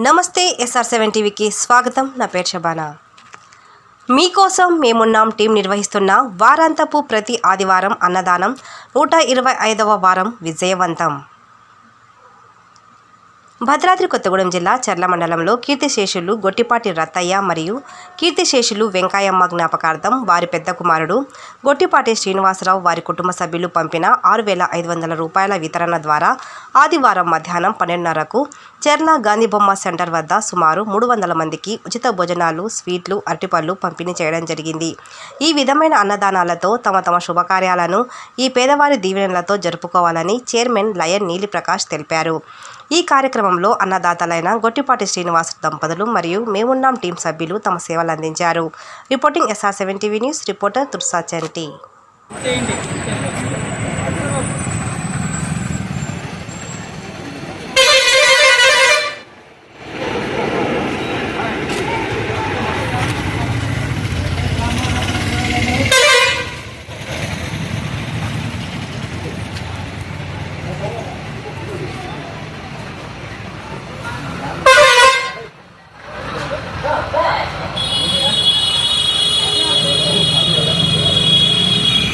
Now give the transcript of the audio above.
నమస్తే SR seven టీవీకి స్వాగతం. నా పేరు షబానా మీకోసం మేమున్నాం టీం నిర్వహిస్తున్న వారాంతపు ప్రతి ఆదివారం అన్నదానం నూట ఇరవై ఐదవ వారం విజయవంతం. భద్రాద్రి కొత్తగూడెం జిల్లా చర్ల మండలంలో కీర్తిశేషులు గొట్టిపాటి రత్తయ్య మరియు కీర్తిశేషులు వెంకాయమ్మ జ్ఞాపకార్థం వారి పెద్ద కుమారుడు గొట్టిపాటి శ్రీనివాసరావు వారి కుటుంబ సభ్యులు పంపిన ఆరు వేల ఐదు వందల రూపాయల వితరణ ద్వారా ఆదివారం మధ్యాహ్నం పన్నెండున్నరకు చెర్ల గాంధీబొమ్మ సెంటర్ వద్ద సుమారు మూడు వందల మందికి ఉచిత భోజనాలు స్వీట్లు అరటిపళ్ళు పంపిణీ చేయడం జరిగింది. ఈ విధమైన అన్నదానాలతో తమ తమ శుభకార్యాలను ఈ పేదవారి దీవెనలతో జరుపుకోవాలని చైర్మన్ లయన్ నీలిప్రకాష్ తెలిపారు. ఈ కార్యక్రమం కార్యక్రమంలో అన్నదాతలైన గొట్టిపాటి శ్రీనివాస్ దంపతులు మరియు మేమున్నాం టీం సభ్యులు తమ సేవలు అందించారు. Reporting SR seven TV news reporter Tursa Chanti.